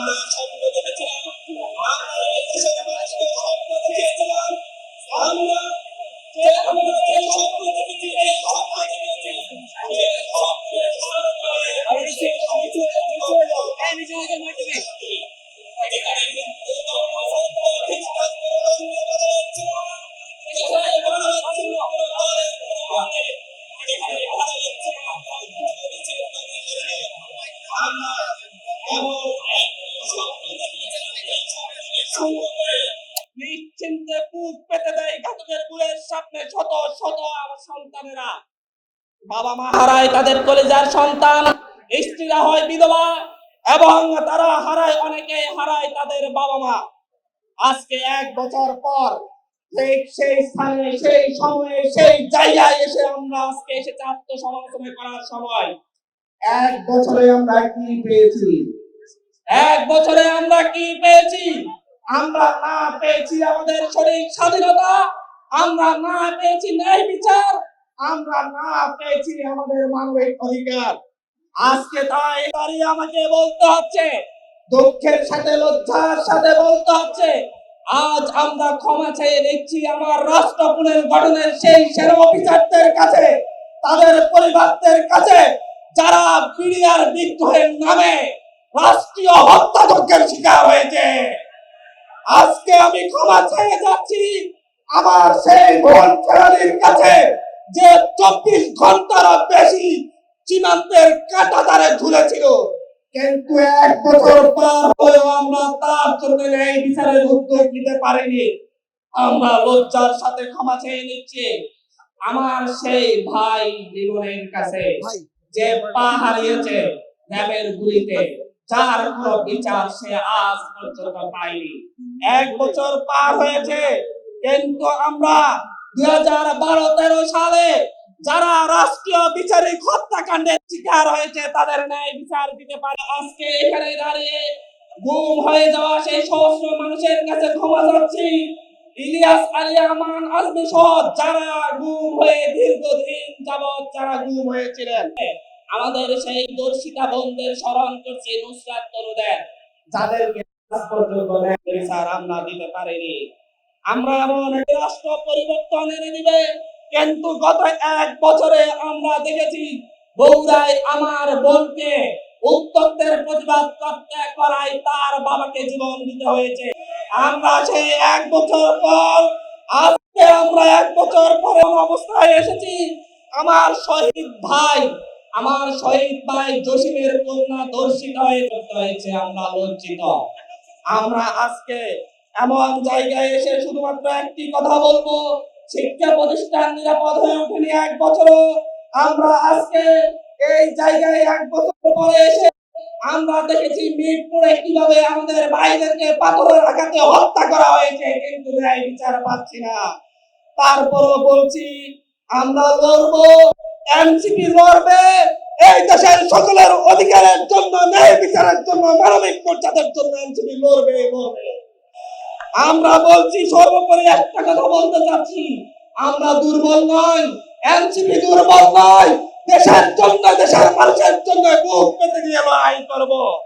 আমরা স্বপ্ন নিশ্চিন্তে বুক পেতে দেয় ঘাতকের বুয়ের সামনে শত শত আমার সন্তানেরা। বাবা মা হারায় তাদের কলেজার সন্তান স্ত্রীরা হয় বিধবা এবং তারা হারায় অনেকে হারায় তাদের বাবা মা। আজকে এক বছর পর সেই স্থানে সেই সময়ে সেই জায়গায় এসে আমরা আজকে এসেছে আত্মসমালোচনা করার সময়। এক বছরে আমরা কি পেয়েছি? এক বছরে আমরা কি পেয়েছি? আমরা না পেয়েছি আমাদের শরীর স্বাধীনতা, আমরা না পেয়েছি ন্যায় বিচার, আমরা না পেয়েছি আমাদের মানবিক অধিকার। আজকে তাই দাঁড়িয়ে আমাকে বলতে হচ্ছে, দুঃখের সাথে লজ্জার সাথে বলতে হচ্ছে, আজ আমরা ক্ষমা চেয়ে নিচ্ছি আমার রাষ্ট্র পুনর্গঠনের সেই সেরা অফিসারদের কাছে, তাদের পরিবারদের কাছে, যারা বিডিআর বিদ্রোহের নামে রাষ্ট্রীয় হত্যাযজ্ঞের শিকার হয়েছে। আজকে আমি ক্ষমা চেয়ে যাচ্ছি আমার সেই বোন ফেরালির কাছে যে চব্বিশ ঘণ্টার বেশি সীমান্তের কাঁটাতারে ঝুলেছিল। কিন্তু এক বছর পার হয়েও আমরা তার জন্য এই বিচারের উদ্যোগ নিতে পারিনি। আমরা লজ্জার সাথে ক্ষমা চেয়ে নিচ্ছি। আমার সেই ভাই লিমনের কাছে যে পা হারিয়েছে র্যাবের গুলিতে। যার কোনো বিচার সে আজ পর্যন্ত পায়নি। এক বছর পার হয়েছে, কিন্তু আমরা দুই হাজার বারো তেরো সালে যারা রাষ্ট্রীয় বিচারিক হত্যাকাণ্ডের শিকার হয়েছে, তাদের ন্যায় বিচার দিতে পারে। আজকে এখানে দাঁড়িয়ে গুম হয়ে যাওয়া সেই সহস্র মানুষের কাছে ক্ষমা চাচ্ছি। ইলিয়াস আলী আমান আজমি সহ যারা গুম হয়ে দীর্ঘদিন যাবৎ যারা গুম হয়েছিলেন আমাদের সেই দর্শিতা বন্ধের স্মরণ করছি নুসরাত তরুদের যাদেরকে আজ পর্যন্ত বিচার আমরা দিতে পারিনি। আমরা এমন রাষ্ট্র পরিবর্তন এনে দিবে, কিন্তু গত এক বছরে আমরা দেখেছি বগুড়ায় আমার বোনকে উত্তপ্তের প্রতিবাদ করতে করায় তার বাবাকে জীবন দিতে হয়েছে। আমরা সেই এক বছর পর, আজকে আমরা এক বছর পর অবস্থায় এসেছি। আমার শহীদ ভাই আমার শহীদ ভাই জসিমের কন্যা দর্শিত হয়ে করতে হয়েছে, আমরা লজ্জিত। আমরা আজকে এমন জায়গায় এসে শুধুমাত্র একটি কথা বলব, শিক্ষা প্রতিষ্ঠান নিরাপদ হয়ে ওঠেনি এক বছরও। আমরা আজকে এই জায়গায় এক বছর পরে এসে আমরা দেখেছি মিরপুরে কীভাবে আমাদের ভাইদেরকে পাথরের আঘাতে হত্যা করা হয়েছে, কিন্তু ন্যায় বিচার পাচ্ছি না। তারপরও বলছি, আমরা লড়বো। এনসিপি লড়বে। এই দেশের সকলের অধিকারের জন্য, ন্যায় বিচারের জন্য, মানবিক মর্যাদার জন্য এনসিপি লড়বে আমরা বলছি সর্বোপরি একটা কথা বলতে চাচ্ছি। আমরা দুর্বল নয় এনসিপি দুর্বল নয় দেশের জন্য, দেশের মানুষের জন্য বুক পেতে গিয়ে লড়াই করব।